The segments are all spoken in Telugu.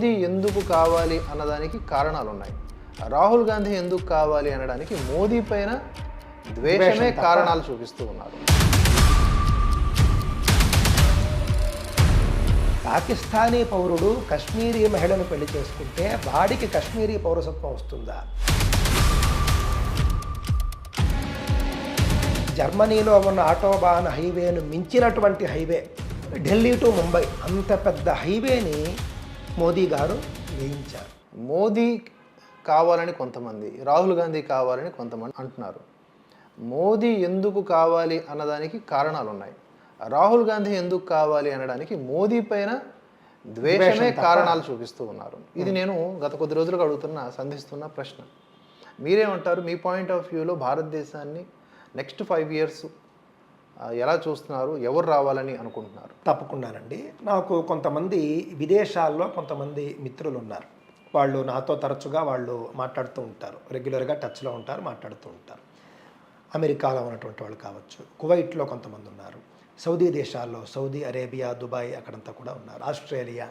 మోదీ ఎందుకు కావాలి అన్నదానికి కారణాలు ఉన్నాయి రాహుల్ గాంధీ ఎందుకు కావాలి అనడానికి మోదీ పైన ద్వేషమే కారణాలు చూపిస్తూ ఉన్నారు. పాకిస్తానీ పౌరుడు కశ్మీరీ మహిళను పెళ్ళి చేసుకుంటే వాడికి కశ్మీరీ పౌరసత్వం వస్తుందా? జర్మనీలో ఉన్న ఆటోబాన్ హైవేను మించినటువంటి హైవే ఢిల్లీ టు ముంబై అంత పెద్ద హైవేని మోదీ గారు వేయించారు. మోదీ కావాలని కొంతమంది రాహుల్ గాంధీ కావాలని కొంతమంది అంటున్నారు. మోదీ ఎందుకు కావాలి అన్నదానికి కారణాలు ఉన్నాయి రాహుల్ గాంధీ ఎందుకు కావాలి అనడానికి మోదీ పైన ద్వేషమే కారణాలు చూపిస్తూ ఉన్నారు. ఇది నేను గత కొద్ది రోజులుగా అడుగుతున్న సంధిస్తున్న ప్రశ్న. మీరేమంటారు? మీ పాయింట్ ఆఫ్ వ్యూలో భారతదేశాన్ని నెక్స్ట్ ఫైవ్ ఇయర్స్ ఎలా చూస్తున్నారు? ఎవరు రావాలని అనుకుంటున్నారు? తప్పకుండానండి. నాకు కొంతమంది విదేశాల్లో కొంతమంది మిత్రులు ఉన్నారు వాళ్ళు నాతో తరచుగా వాళ్ళు మాట్లాడుతూ ఉంటారు. రెగ్యులర్గా టచ్లో ఉంటారు మాట్లాడుతూ ఉంటారు. అమెరికాలో ఉన్నటువంటి వాళ్ళు కావచ్చు కువైట్లో కొంతమంది ఉన్నారు. సౌదీ దేశాల్లో సౌదీ అరేబియా దుబాయ్ అక్కడంతా కూడా ఉన్నారు. ఆస్ట్రేలియా.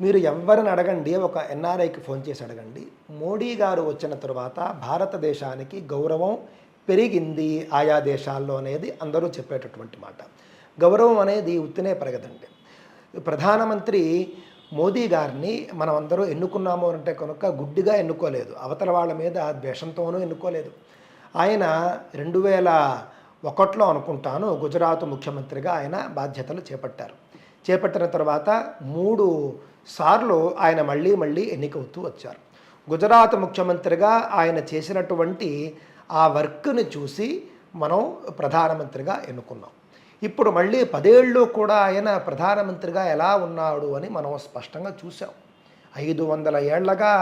మీరు ఎవరిని అడగండి ఒక ఎన్ఆర్ఐకి ఫోన్ చేసి అడగండి. మోడీ గారు వచ్చిన తర్వాత భారతదేశానికి గౌరవం పెరిగింది ఆయా దేశాల్లో అనేది అందరూ చెప్పేటటువంటి మాట. గౌరవం అనేది ఉత్తినే పెరగదండి. ప్రధానమంత్రి మోదీ గారిని మనం అందరూ ఎన్నుకున్నాము అంటే కనుక గుడ్డిగా ఎన్నుకోలేదు. అవతల వాళ్ళ మీద ద్వేషంతోనూ ఎన్నుకోలేదు. ఆయన రెండు వేల ఒకటిలో అనుకుంటాను గుజరాత్ ముఖ్యమంత్రిగా ఆయన బాధ్యతలు చేపట్టారు. చేపట్టిన తర్వాత మూడు సార్లు ఆయన మళ్ళీ మళ్ళీ ఎన్నికవుతూ వచ్చారు. గుజరాత్ ముఖ్యమంత్రిగా ఆయన చేసినటువంటి ఆ వర్క్ని చూసి మనం ప్రధానమంత్రిగా ఎన్నుకున్నాం. ఇప్పుడు మళ్ళీ పదేళ్ళు కూడా ఆయన ప్రధానమంత్రిగా ఎలా ఉన్నాడు అని మనం స్పష్టంగా చూసాం ఐదు వందల ఏళ్ళగా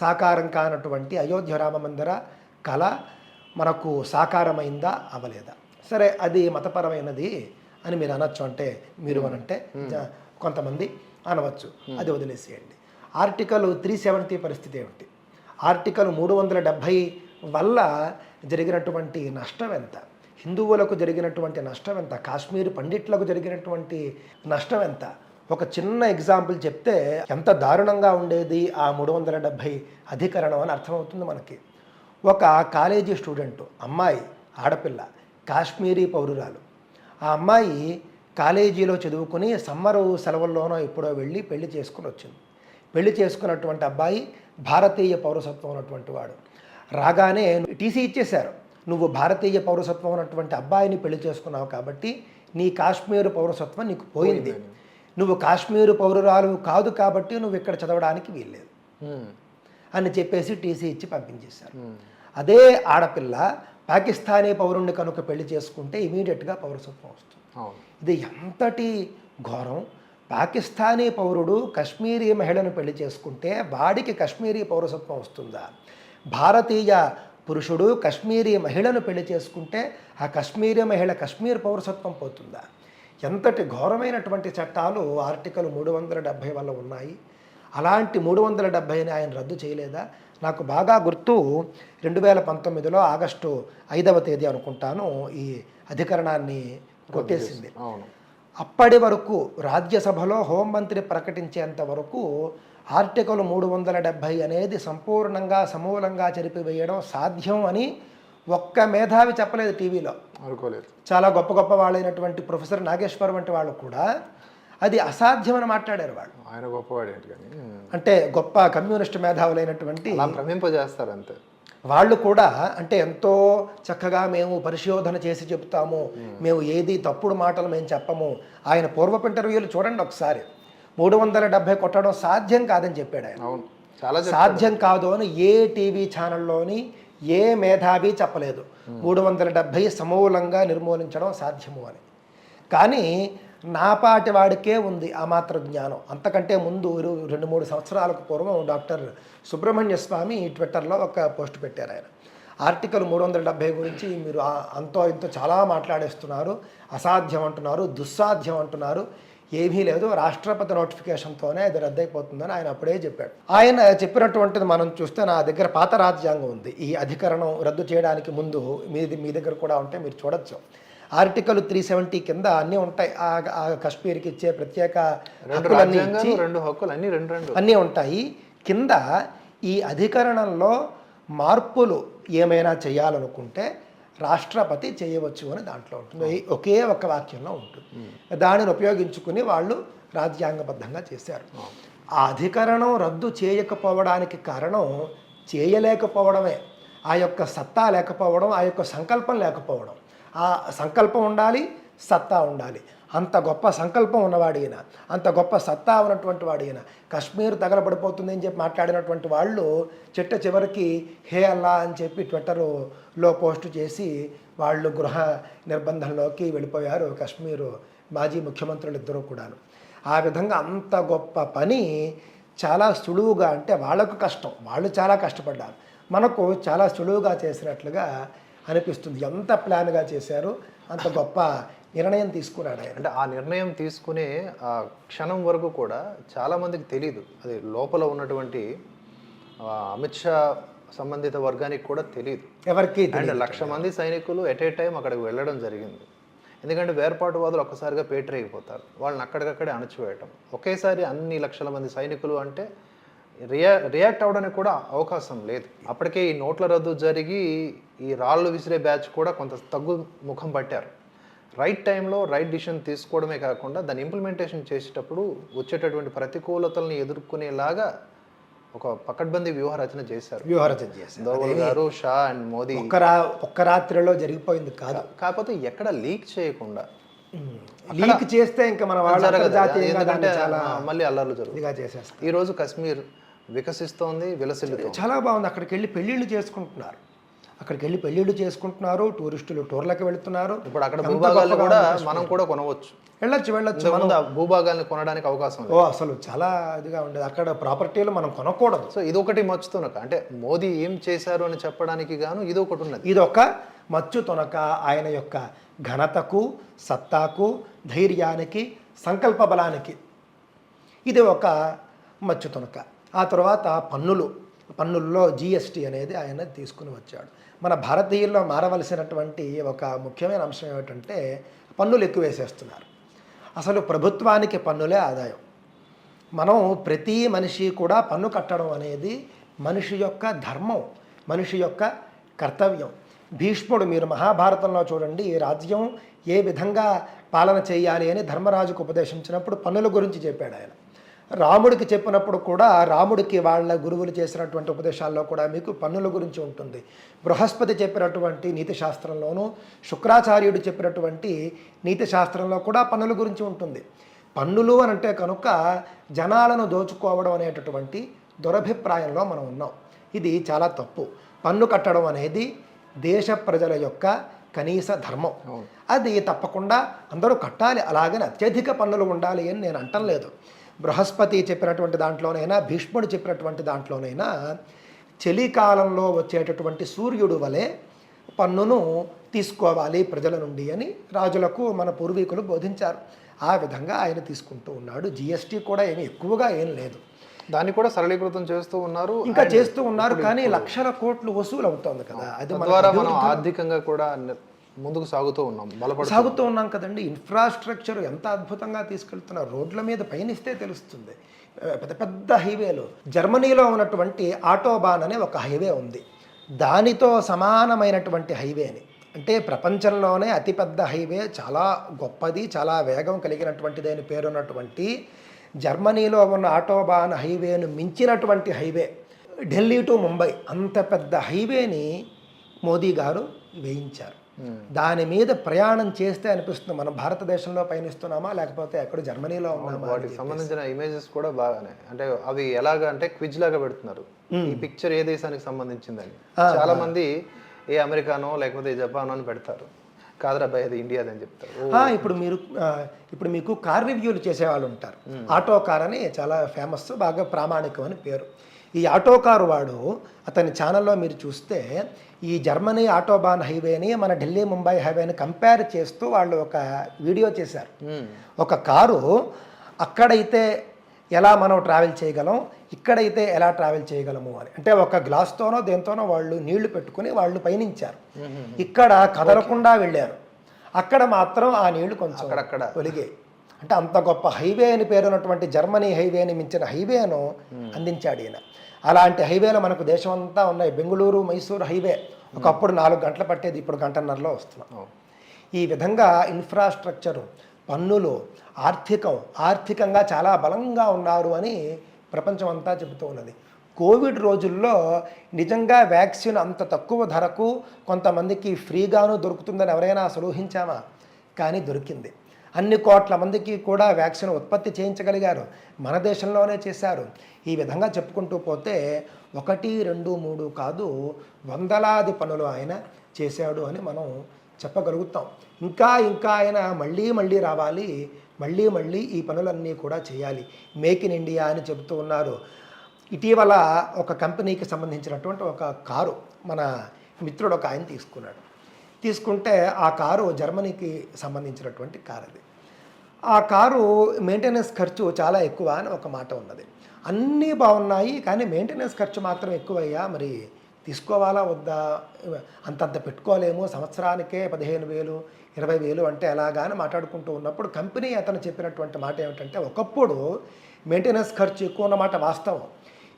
సాకారం కానటువంటి అయోధ్య రామ మందిర కళ మనకు సాకారమైందా అవలేదా? సరే అది మతపరమైనది అని మీరు అనొచ్చు అంటే మీరు అనంటే కొంతమంది అనవచ్చు. అది వదిలేసేయండి. ఆర్టికల్ త్రీ సెవెంటీ పరిస్థితి ఏమిటి? ఆర్టికల్ మూడు వందల డెబ్భై వల్ల జరిగినటువంటి నష్టం ఎంత? హిందువులకు జరిగినటువంటి నష్టం ఎంత? కాశ్మీర్ పండిట్లకు జరిగినటువంటి నష్టం ఎంత? ఒక చిన్న ఎగ్జాంపుల్ చెప్తే ఎంత దారుణంగా ఉండేది ఆ మూడు వందల డెబ్భై అధికరణం అని అర్థమవుతుంది మనకి. ఒక కాలేజీ స్టూడెంట్ అమ్మాయి ఆడపిల్ల కాశ్మీరీ పౌరురాలు. ఆ అమ్మాయి కాలేజీలో చదువుకుని సమ్మరు సెలవుల్లోనో ఎప్పుడో వెళ్ళి పెళ్ళి చేసుకుని వచ్చింది. పెళ్ళి చేసుకున్నటువంటి అబ్బాయి భారతీయ పౌరసత్వం ఉన్నటువంటి వాడు. రాగానే టీసీ ఇచ్చేశారు. నువ్వు భారతీయ పౌరసత్వం ఉన్నటువంటి అబ్బాయిని పెళ్ళి చేసుకున్నావు కాబట్టి నీ కాశ్మీర్ పౌరసత్వం నీకు పోయింది. నువ్వు కాశ్మీరు పౌరురాలు కాదు కాబట్టి నువ్వు ఇక్కడ చదవడానికి వీల్లేదు. అని చెప్పేసి టీసీ ఇచ్చి పంపించేశారు. అదే ఆడపిల్ల పాకిస్తానీ పౌరుణ్ణి కనుక పెళ్ళి చేసుకుంటే ఇమీడియట్గా పౌరసత్వం వస్తుంది. ఇది ఎంతటి ఘోరం. పాకిస్తానీ పౌరుడు కశ్మీరీ మహిళను పెళ్ళి చేసుకుంటే వాడికి కశ్మీరీ పౌరసత్వం వస్తుందా? భారతీయ పురుషుడు కశ్మీరీ మహిళను పెళ్ళి చేసుకుంటే ఆ కశ్మీరీ మహిళ కశ్మీర్ పౌరసత్వం పోతుందా? ఎంతటి ఘోరమైనటువంటి చట్టాలు ఆర్టికల్ మూడు వందల డెబ్భై వల్ల ఉన్నాయి? అలాంటి మూడు వందల డెబ్భైని ఆయన రద్దు చేయలేదా? నాకు బాగా గుర్తు రెండు వేల పంతొమ్మిదిలో ఆగస్టు ఐదవ తేదీ అనుకుంటాను ఈ అధికరణాన్ని కొట్టేసింది. అవును. అప్పటి వరకు రాజ్యసభలో హోంమంత్రి ప్రకటించేంత వరకు ఆర్టికల్ మూడు వందల డెబ్భై అనేది సంపూర్ణంగా సమూలంగా చెరిపివేయడం సాధ్యం అని ఒక్క మేధావి చెప్పలేదు టీవీలో. అనుకోలేదు. చాలా గొప్ప గొప్ప వాళ్ళైనటువంటి ప్రొఫెసర్ నాగేశ్వర్ వంటి వాళ్ళు కూడా అది అసాధ్యమని మాట్లాడారు వాళ్ళు. ఆయన గొప్పవాడు ఏంటి కానీ. అంటే గొప్ప కమ్యూనిస్ట్ మేధావులైనటువంటి భ్రమింపజేస్తారు అంతే. వాళ్ళు కూడా అంటే ఎంతో చక్కగా మేము పరిశోధన చేసి చెప్తాము మేము ఏది తప్పుడు మాటలు మేము చెప్పము. ఆయన పూర్వపు ఇంటర్వ్యూలు చూడండి ఒకసారి. మూడు వందల డెబ్భై కొట్టడం సాధ్యం కాదని చెప్పాడు ఆయన. అవును. చాలా సాధ్యం కాదు అని ఏ టీవీ ఛానల్లోని ఏ మేధావి చెప్పలేదు. మూడు వందల డెబ్భై సమూలంగా నిర్మూలించడం సాధ్యము అని. కానీ నాపాటి వాడికే ఉంది ఆ మాత్ర జ్ఞానం. అంతకంటే ముందు రెండు మూడు సంవత్సరాలకు పూర్వం డాక్టర్ సుబ్రహ్మణ్య స్వామి ట్విట్టర్లో ఒక పోస్ట్ పెట్టారు ఆయన. ఆర్టికల్ మూడు వందల డెబ్భై గురించి మీరు అంతో ఇంతో చాలా మాట్లాడేస్తున్నారు. అసాధ్యం అంటున్నారు దుస్సాధ్యం అంటున్నారు. ఏమీ లేదు. రాష్ట్రపతి నోటిఫికేషన్తోనే అది రద్దయిపోతుందని ఆయన అప్పుడే చెప్పాడు. ఆయన చెప్పినటువంటిది మనం చూస్తే నా దగ్గర పాత రాజ్యాంగం ఉంది. ఈ అధికరణం రద్దు చేయడానికి ముందు మీది మీ దగ్గర కూడా ఉంటే మీరు చూడొచ్చు. ఆర్టికల్ త్రీ సెవెంటీ కింద అన్నీ ఉంటాయి. ఆ కాశ్మీర్కి ఇచ్చే ప్రత్యేక హక్కులన్నీ ఇచ్చి రెండు హక్కులు అన్ని రెండు రెండు. అన్నీ ఉంటాయి. కింద ఈ అధికరణంలో మార్పులు ఏమైనా చేయాలనుకుంటే రాష్ట్రపతి చేయవచ్చు అని దాంట్లో ఉంటుంది. ఒకే ఒక వాక్యంలో ఉంటుంది. దానిని ఉపయోగించుకుని వాళ్ళు రాజ్యాంగబద్ధంగా చేశారు. ఆ అధికరణం రద్దు చేయకపోవడానికి కారణం చేయలేకపోవడమే. ఆ యొక్క సత్తా లేకపోవడం ఆ యొక్క సంకల్పం లేకపోవడం. ఆ సంకల్పం ఉండాలి సత్తా ఉండాలి. అంత గొప్ప సంకల్పం ఉన్నవాడు ఈయన అంత గొప్ప సత్తా ఉన్నటువంటి వాడు ఈయన. కశ్మీర్ తగలబడిపోతుంది అని చెప్పి మాట్లాడినటువంటి వాళ్ళు చిట్ట చివరికి హే అల్లా అని చెప్పి ట్విట్టర్లో పోస్టు చేసి వాళ్ళు గృహ నిర్బంధంలోకి వెళ్ళిపోయారు కశ్మీరు మాజీ ముఖ్యమంత్రులు ఇద్దరూ కూడాను. ఆ విధంగా అంత గొప్ప పని చాలా సులువుగా అంటే వాళ్ళకు కష్టం వాళ్ళు చాలా కష్టపడ్డారు. మనకు చాలా సులువుగా చేసినట్లుగా అనిపిస్తుంది. ఎంత ప్లాన్గా చేశారు అంత గొప్ప నిర్ణయం తీసుకున్నాడు ఆయన. అంటే ఆ నిర్ణయం తీసుకునే ఆ క్షణం వరకు కూడా చాలా మందికి తెలియదు అది లోపల ఉన్నటువంటి అమిత్ షా సంబంధిత వర్గానికి కూడా తెలియదు ఎవరికి అండ్ లక్ష మంది సైనికులు ఎట్ ఏ టైం అక్కడికి వెళ్ళడం జరిగింది. ఎందుకంటే వేర్పాటువాదులు ఒక్కసారిగా పేటరైపోతారు వాళ్ళని అక్కడికక్కడే అణచివేయటం. ఒకేసారి అన్ని లక్షల మంది సైనికులు అంటే రియా రియాక్ట్ అవడానికి కూడా అవకాశం లేదు. అప్పటికే ఈ నోట్ల రద్దు జరిగి ఈ రాళ్ళు విసిరే బ్యాచ్ కూడా కొంత తగ్గు ముఖం పట్టారు. రైట్ టైంలో రైట్ డిసిషన్ తీసుకోవడమే కాకుండా దాన్ని ఇంప్లిమెంటేషన్ చేసేటప్పుడు వచ్చేటటువంటి ప్రతికూలతల్ని ఎదుర్కొనేలాగా ఒక పకడ్బందీ వ్యూహ రచన చేశారు. వ్యూహరచన చేశారు. దోవల్ గారు షా అండ్ మోదీ. ఒక్క రా ఒక్క రాత్రిలో జరిగిపోయింది కాదు. కాకపోతే ఎక్కడ లీక్ చేయకుండా. లీక్ చేస్తే ఇంకా మన ఎందుకంటే మళ్ళీ అల్లర్లు జరుగుతాయి. ఇదిగా చేసేస్తారు. ఈ రోజు కశ్మీర్ వికసిస్తోంది విలసిల్లుతోంది. చాలా బాగుంది. అక్కడికి వెళ్ళి పెళ్ళిళ్ళు చేసుకుంటున్నారు. అక్కడికి వెళ్ళి పెళ్ళిళ్ళు చేసుకుంటున్నారు టూరిస్టులు టూర్లకు వెళ్తున్నారు. ఇప్పుడు అక్కడ భూభాగాలు కూడా మనం కూడా కొనవచ్చు. వెళ్ళొచ్చు వెళ్ళొచ్చు ఆ భూభాగాల్ని కొనడానికి అవకాశం ఓ అసలు చాలా ఇదిగా ఉండేది. అక్కడ ప్రాపర్టీలు మనం కొనకూడదు. సో ఇది ఒకటి మచ్చుతునక. అంటే మోదీ ఏం చేశారు అని చెప్పడానికి గాను ఇది ఒకటి ఉన్నది. ఇది ఒక మచ్చు తొనక ఆయన యొక్క ఘనతకు సత్తాకు ధైర్యానికి సంకల్ప బలానికి. ఇది ఒక మచ్చు తొనక. ఆ తర్వాత పన్నులు. పన్నుల్లో జిఎస్టీ అనేది ఆయన తీసుకుని వచ్చాడు. మన భారతీయుల్లో మారవలసినటువంటి ఒక ముఖ్యమైన అంశం ఏమిటంటే పన్నులు ఎక్కువ వేసేస్తున్నారు. అసలు ప్రభుత్వానికి పన్నులే ఆదాయం. మనం ప్రతి మనిషి కూడా పన్ను కట్టడం అనేది మనిషి యొక్క ధర్మం మనిషి యొక్క కర్తవ్యం. భీష్ముడు మీరు మహాభారతంలో చూడండి ఈ రాజ్యం ఏ విధంగా పాలన చేయాలి అని ధర్మరాజుకు ఉపదేశించినప్పుడు పన్నుల గురించి చెప్పాడు ఆయన. రాముడికి చెప్పినప్పుడు కూడా రాముడికి వాళ్ళ గురువులు చేసినటువంటి ఉపదేశాల్లో కూడా మీకు పన్నుల గురించి ఉంటుంది. బృహస్పతి చెప్పినటువంటి నీతి శాస్త్రంలోనూ శుక్రాచార్యుడు చెప్పినటువంటి నీతి శాస్త్రంలో కూడా పన్నుల గురించి ఉంటుంది. పన్నులు అని అంటే కనుక జనాలను దోచుకోవడం అనేటటువంటి దురభిప్రాయంలో మనం ఉన్నాం. ఇది చాలా తప్పు. పన్ను కట్టడం అనేది దేశ ప్రజల యొక్క కనీస ధర్మం. అది తప్పకుండా అందరూ కట్టాలి అలాగని అత్యధిక పన్నులు ఉండాలి అని నేను అంటం లేదు. బృహస్పతి చెప్పినటువంటి దాంట్లోనైనా భీష్ముడు చెప్పినటువంటి దాంట్లోనైనా చలికాలంలో వచ్చేటటువంటి సూర్యుడు వలె పన్నును తీసుకోవాలి ప్రజల నుండి అని రాజులకు మన పూర్వీకులు బోధించారు. ఆ విధంగా ఆయన తీసుకుంటూ ఉన్నాడు. జిఎస్టీ కూడా ఏమి ఎక్కువగా ఏం లేదు. దాన్ని కూడా సరళీకృతం చేస్తూ ఉన్నారు. ఇంకా చేస్తూ ఉన్నారు కానీ లక్షల కోట్లు వసూలు అవుతోంది కదా. అది మనం ఆర్థికంగా కూడా ముందుకు సాగుతూ ఉన్నాం బలపడు సాగుతూ ఉన్నాం. కదండి. ఇన్ఫ్రాస్ట్రక్చర్ ఎంత అద్భుతంగా తీసుకెళ్తున్నారు రోడ్ల మీద పయనిస్తే తెలుస్తుంది. పెద్ద పెద్ద హైవేలు. జర్మనీలో ఉన్నటువంటి ఆటోబాన్ అనే ఒక హైవే ఉంది. దానితో సమానమైనటువంటి హైవేని. అంటే ప్రపంచంలోనే అతిపెద్ద హైవే చాలా గొప్పది చాలా వేగం కలిగినటువంటిది అని పేరున్నటువంటి జర్మనీలో ఉన్న ఆటోబాన్ హైవేను మించినటువంటి హైవే. ఢిల్లీ టు ముంబై అంత పెద్ద హైవేని మోదీ గారు వేయించారు. దాని మీద ప్రయాణం చేస్తే అనిపిస్తుంది మనం భారతదేశంలో పయనిస్తున్నామా లేకపోతే ఎక్కడ జర్మనీలో ఉన్నామా వాటికి సంబంధించిన ఇమేజెస్ కూడా బాగానే. అంటే అవి ఎలాగా అంటే క్విజ్ లాగా పెడుతున్నారు. ఈ పిక్చర్ ఏ దేశానికి సంబంధించిందని. చాలా మంది ఏ అమెరికానో లేకపోతే జపానో అని పెడతారు. కాదురా భయ్ అది ఇండియాది అని చెప్తారు. ఇప్పుడు మీరు ఇప్పుడు మీకు కార్ రివ్యూలు చేసేవాళ్ళు ఉంటారు. ఆటో కార్ అని చాలా ఫేమస్ బాగా ప్రామాణికం అని పేరు. ఈ ఆటో కారు వాడు అతని ఛానల్లో మీరు చూస్తే ఈ జర్మనీ ఆటోబాన్ హైవేని మన ఢిల్లీ ముంబై హైవేని కంపేర్ చేస్తూ వాళ్ళు ఒక వీడియో చేశారు. మ్మ్. ఒక కారు అక్కడైతే ఎలా మనం ట్రావెల్ చేయగలం ఇక్కడైతే ఎలా ట్రావెల్ చేయగలము అని. అంటే ఒక గ్లాస్తోనో దేంతోనో వాళ్ళు నీళ్ళు పెట్టుకుని వాళ్ళు పయనించారు. ఇక్కడ కదలకుండా వెళ్ళారు. అక్కడ మాత్రం ఆ నీళ్ళు కొంచెం అక్కడక్కడ. ఒలిగాయి. అంటే అంత గొప్ప హైవే అని పేరున్నటువంటి జర్మనీ హైవేని మించిన హైవేను అందించాడు ఈయన. అలాంటి హైవేలు మనకు దేశం అంతా ఉన్నాయి. బెంగళూరు మైసూరు హైవే ఒకప్పుడు నాలుగు గంటలు పట్టేది. ఇప్పుడు గంటన్నరలో వస్తున్నాం. ఈ విధంగా ఇన్ఫ్రాస్ట్రక్చరు పన్నులు ఆర్థికం ఆర్థికంగా చాలా బలంగా ఉన్నారు అని ప్రపంచం అంతా చెబుతూ ఉన్నది. కోవిడ్ రోజుల్లో నిజంగా వ్యాక్సిన్ అంత తక్కువ ధరకు కొంతమందికి ఫ్రీగాను దొరుకుతుందని ఎవరైనా అసలు ఊహించామా? కానీ దొరికింది. అన్ని కోట్ల మందికి కూడా వ్యాక్సిన్ ఉత్పత్తి చేయించగలిగారు. మన దేశంలోనే చేశారు. ఈ విధంగా చెప్పుకుంటూ పోతే ఒకటి రెండు మూడు కాదు వందలాది పనులు ఆయన చేశాడు అని మనం చెప్పగలుగుతాం. ఇంకా ఇంకా ఆయన మళ్ళీ మళ్ళీ రావాలి. మళ్ళీ మళ్ళీ ఈ పనులన్నీ కూడా చేయాలి. మేక్ ఇన్ ఇండియా అని చెబుతూ ఉన్నారు. ఇటీవల ఒక కంపెనీకి సంబంధించినటువంటి ఒక కారు మన మిత్రుడు ఒక ఆయన తీసుకున్నాడు. తీసుకుంటే ఆ కారు జర్మనీకి సంబంధించినటువంటి కారు అది ఆ కారు మెయింటెనెన్స్ ఖర్చు చాలా ఎక్కువ అని ఒక మాట ఉన్నది. అన్నీ బాగున్నాయి కానీ మెయింటెనెన్స్ ఖర్చు మాత్రం ఎక్కువయ్యా. మరి తీసుకోవాలా వద్దా? అంతంత పెట్టుకోలేము. సంవత్సరానికే పదిహేను వేలు ఇరవై వేలు అంటే ఎలాగా అని మాట్లాడుకుంటూ ఉన్నప్పుడు కంపెనీ అతను చెప్పినటువంటి మాట ఏమిటంటే ఒకప్పుడు మెయింటెనెన్స్ ఖర్చు ఎక్కువ అన్నమాట వాస్తవం.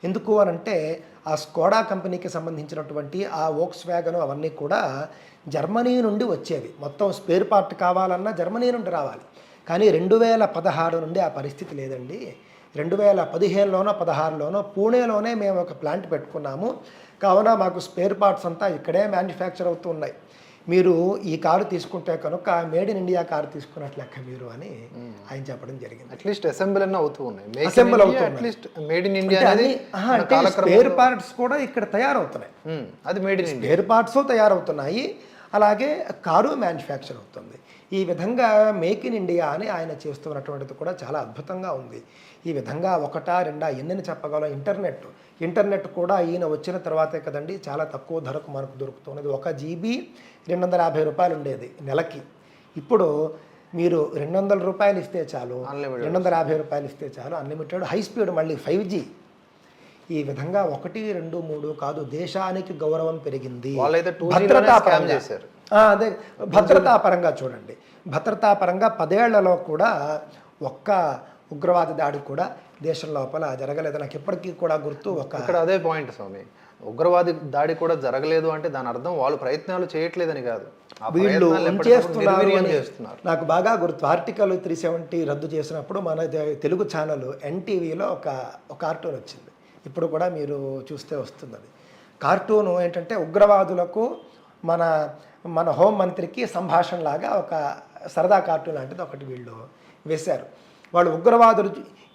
ఎందుకు అని అంటే ఆ స్కోడా కంపెనీకి సంబంధించినటువంటి ఆ వోక్స్ వ్యాగన్ అవన్నీ కూడా జర్మనీ నుండి వచ్చేవి. మొత్తం స్పేర్ పార్ట్ కావాలన్నా జర్మనీ నుండి రావాలి. కానీ రెండు వేల పదహారు నుండి ఆ పరిస్థితి లేదండి. రెండు వేల పదిహేనులోనో పదహారులోనో పూణేలోనే మేము ఒక ప్లాంట్ పెట్టుకున్నాము. కావున మాకు స్పేర్ పార్ట్స్ అంతా ఇక్కడే మ్యానుఫ్యాక్చర్ అవుతూ ఉన్నాయి. మీరు ఈ కారు తీసుకుంటే కనుక మేడ్ ఇన్ ఇండియా కారు తీసుకున్నట్లు లెక్క మీరు అని ఆయన చెప్పడం జరిగింది. అట్లీస్ట్ అసెంబ్లీ అన్న అవుతూ ఉన్నాయి. Assemble అవుతూ ఉన్నాయి. At least made in India అంటే స్పేర్ పార్ట్స్ కూడా ఇక్కడ తయారవుతున్నాయి. అది మేడ్ ఇన్ స్పేర్ పార్ట్స్ తయారవుతున్నాయి. అలాగే కారు మ్యానుఫ్యాక్చర్ అవుతుంది. ఈ విధంగా మేక్ ఇన్ ఇండియా అని ఆయన చేస్తున్నటువంటిది కూడా చాలా అద్భుతంగా ఉంది. ఈ విధంగా ఒకటా రెండా ఎన్నని చెప్పగలం? ఇంటర్నెట్. ఇంటర్నెట్ కూడా ఈయన వచ్చిన తర్వాతే కదండి చాలా తక్కువ ధరకు మనకు దొరుకుతున్నది. ఒక జీబీ రెండు వందల యాభై రూపాయలు ఉండేది నెలకి. ఇప్పుడు మీరు రెండు వందల రూపాయలు ఇస్తే చాలు. రెండు వందల యాభై రూపాయలు ఇస్తే చాలు అన్లిమిటెడ్ హై స్పీడ్ మళ్ళీ ఫైవ్ జీ ఈ విధంగా ఒకటి రెండు మూడు కాదు దేశానికి గౌరవం పెరిగింది. వాళ్ళైతే 2G లోనే భద్రతా. చేశారు. అదే భద్రతా పరంగా చూడండి. భద్రతా పరంగా పదేళ్ళలో కూడా ఒక్క ఉగ్రవాద దాడి కూడా దేశం లోపల జరగలేదు. నాకు ఎప్పటికీ కూడా గుర్తు ఒక ఇక్కడ అదే పాయింట్ స్వామి. ఉగ్రవాది దాడి కూడా జరగలేదు అంటే దాని అర్థం వాళ్ళు ప్రయత్నాలు చేయట్లేదని కాదు. వీళ్ళు చేస్తున్నారు. నాకు బాగా గుర్తు. ఆర్టికల్ త్రీ సెవెంటీ రద్దు చేసినప్పుడు మన తెలుగు ఛానల్ ఎన్టీవీలో ఒక ఒక కార్టూన్ వచ్చింది. ఇప్పుడు కూడా మీరు చూస్తే వస్తుంది కార్టూను ఏంటంటే ఉగ్రవాదులకు మన మన హోం మంత్రికి సంభాషణ లాగా ఒక సరదా కార్టూన్ లాంటిది ఒకటి వీళ్ళు వేశారు. వాళ్ళు ఉగ్రవాదులు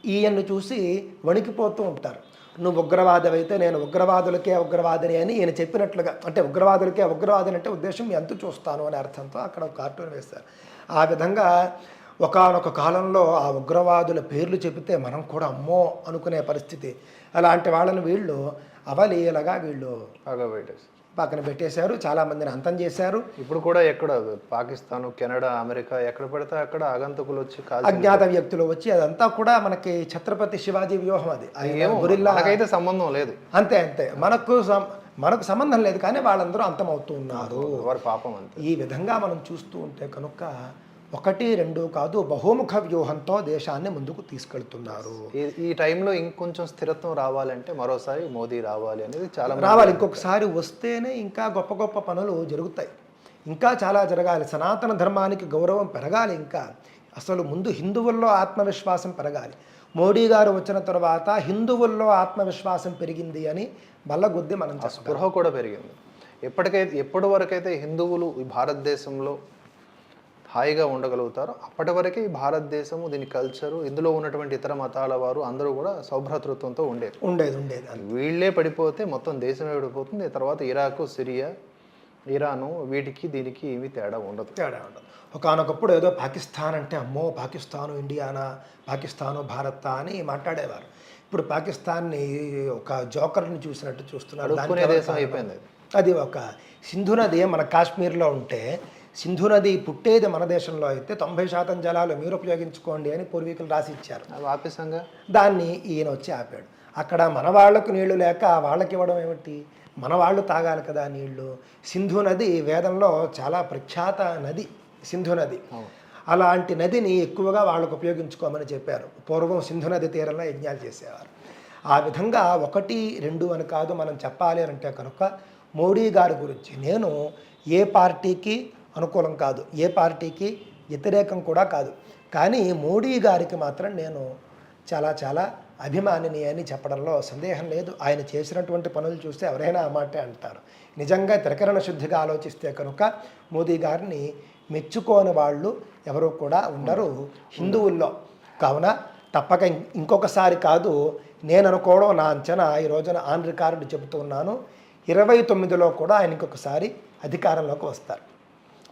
ఈయన్ను చూసి వణికిపోతూ ఉంటారు. నువ్వు ఉగ్రవాదమైతే నేను ఉగ్రవాదులకే ఉగ్రవాదిని అని ఈయన చెప్పినట్లుగా అంటే ఉగ్రవాదులకే ఉగ్రవాదిని అంటే ఉద్దేశం ఎంత చూస్తాను అనే అర్థంతో అక్కడ ఒక కార్టూన్ వేశారు. ఆ విధంగా ఒకానొక కాలంలో ఆ ఉగ్రవాదుల పేర్లు చెబితే మనం కూడా అమ్మో అనుకునే పరిస్థితి. అలాంటి వాళ్ళని వీళ్ళు అవలీలగా వీళ్ళు బాగా పక్కన పెట్టేశారు చాలామందిని అంతం చేశారు. ఇప్పుడు కూడా ఎక్కడ? పాకిస్తాన్ కెనడా అమెరికా ఎక్కడ పడితే అక్కడ ఆగంతకులు వచ్చి అజ్ఞాత వ్యక్తులు వచ్చి అదంతా కూడా మనకి ఛత్రపతి శివాజీ వ్యూహం అది. మనకైతే సంబంధం లేదు. అంతే అంతే. మనకు మనకు సంబంధం లేదు కానీ వాళ్ళందరూ అంతమవుతూ ఉన్నారు. వారి పాపం అంతే. ఈ విధంగా మనం చూస్తూ ఉంటే కనుక ఒకటి రెండు కాదు బహుముఖ వ్యూహంతో దేశాన్ని ముందుకు తీసుకెళ్తున్నారు. ఈ టైంలో ఇంకొంచెం స్థిరత్వం రావాలంటే మరోసారి మోదీ రావాలి అనేది చాలా రావాలి. ఇంకొకసారి వస్తేనే ఇంకా గొప్ప గొప్ప పనులు జరుగుతాయి. ఇంకా చాలా జరగాలి. సనాతన ధర్మానికి గౌరవం పెరగాలి ఇంకా. అసలు ముందు హిందువుల్లో ఆత్మవిశ్వాసం పెరగాలి. మోడీ గారు వచ్చిన తర్వాత హిందువుల్లో ఆత్మవిశ్వాసం పెరిగింది అని బల్లగుద్ది మనం స్పృహ కూడా పెరిగింది. ఎప్పటికైతే ఎప్పటి వరకైతే హిందువులు ఈ భారతదేశంలో హాయిగా ఉండగలుగుతారో. అప్పటి వరకే ఈ భారతదేశము దీని కల్చరు ఇందులో ఉన్నటువంటి ఇతర మతాల వారు అందరూ కూడా సౌభ్రాతృత్వంతో ఉండేది. ఉండేది ఉండేది. వీళ్ళే పడిపోతే మొత్తం దేశమే పడిపోతుంది తర్వాత ఇరాకు సిరియా ఇరాను వీటికి దీనికి ఏమీ తేడా ఉండదు. తేడా ఉండదు. ఒకనొకప్పుడు ఏదో పాకిస్తాన్ అంటే అమ్మో పాకిస్తాను ఇండియానా పాకిస్తాను భారత్ అని మాట్లాడేవారు. ఇప్పుడు పాకిస్తాన్ని ఒక జోకర్ని చూసినట్టు చూస్తున్నారు. అయిపోయింది అది ఒక సింధు నది మన కాశ్మీర్లో ఉంటే సింధు నది పుట్టేది మన దేశంలో అయితే తొంభై శాతం జలాలు మీరు ఉపయోగించుకోండి అని పూర్వీకులు రాసి ఇచ్చారు. ఆపేసంగా దాన్ని ఈయన వచ్చి ఆపాడు. అక్కడ మన వాళ్ళకు నీళ్ళు లేక వాళ్ళకి ఇవ్వడం ఏమిటి? మన వాళ్ళు తాగాలి కదా నీళ్ళు. సింధు నది వేదంలో చాలా ప్రఖ్యాత నది సింధు నది. అలాంటి నదిని ఎక్కువగా వాళ్ళకు ఉపయోగించుకోమని చెప్పారు. పూర్వం సింధు నది తీరంలో యజ్ఞాలు చేసేవారు. ఆ విధంగా ఒకటి రెండు అని కాదు మనం చెప్పాలి అంటే కనుక మోడీ గారి గురించి నేను ఏ పార్టీకి అనుకూలం కాదు. ఏ పార్టీకి వ్యతిరేకం కూడా కాదు. కానీ మోడీ గారికి మాత్రం నేను చాలా చాలా అభిమానిని అని చెప్పడంలో సందేహం లేదు. ఆయన చేసినటువంటి పనులు చూస్తే ఎవరైనా ఆ మాటే అంటారు. నిజంగా త్రికరణ శుద్ధిగా ఆలోచిస్తే కనుక మోదీ గారిని మెచ్చుకోని వాళ్ళు ఎవరు కూడా ఉండరు హిందువుల్లో. కావున తప్పక ఇంకొకసారి కాదు నేను అనుకోవడం నా అంచనా ఈ రోజున ఆన్ రికార్డు చెబుతున్నాను ఇరవై తొమ్మిదిలో కూడా ఆయన ఇంకొకసారి అధికారంలోకి వస్తారు.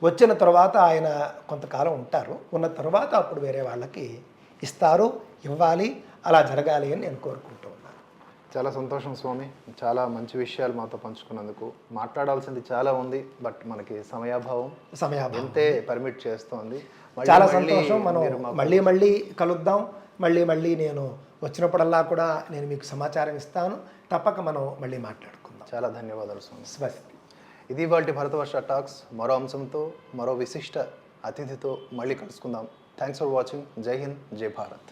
వచ్చిన తర్వాత ఆయన కొంతకాలం ఉంటారు. ఉన్న తర్వాత అప్పుడు వేరే వాళ్ళకి ఇస్తారు ఇవ్వాలి అలా జరగాలి అని నేను కోరుకుంటూ ఉన్నాను. చాలా సంతోషం స్వామి. చాలా మంచి విషయాలు మాతో పంచుకున్నందుకు. మాట్లాడాల్సింది చాలా ఉంది బట్ మనకి సమయాభావం సమయాభావం. ఎంతే పర్మిట్ చేస్తోంది. చాలా సంతోషం. మనం మళ్ళీ మళ్ళీ కలుద్దాం. మళ్ళీ మళ్ళీ నేను వచ్చినప్పుడల్లా కూడా నేను మీకు సమాచారం ఇస్తాను. తప్పక మనం మళ్ళీ మాట్లాడుకుందాం. చాలా ధన్యవాదాలు స్వామి. స్వస్తి. ఇది వాటి భరతవర్ష టాక్స్ మరో అంశంతో మరో విశిష్ట అతిథితో మళ్ళీ కలుసుకుందాం. థ్యాంక్స్ ఫర్ వాచింగ్ జై హింద్ జై భారత్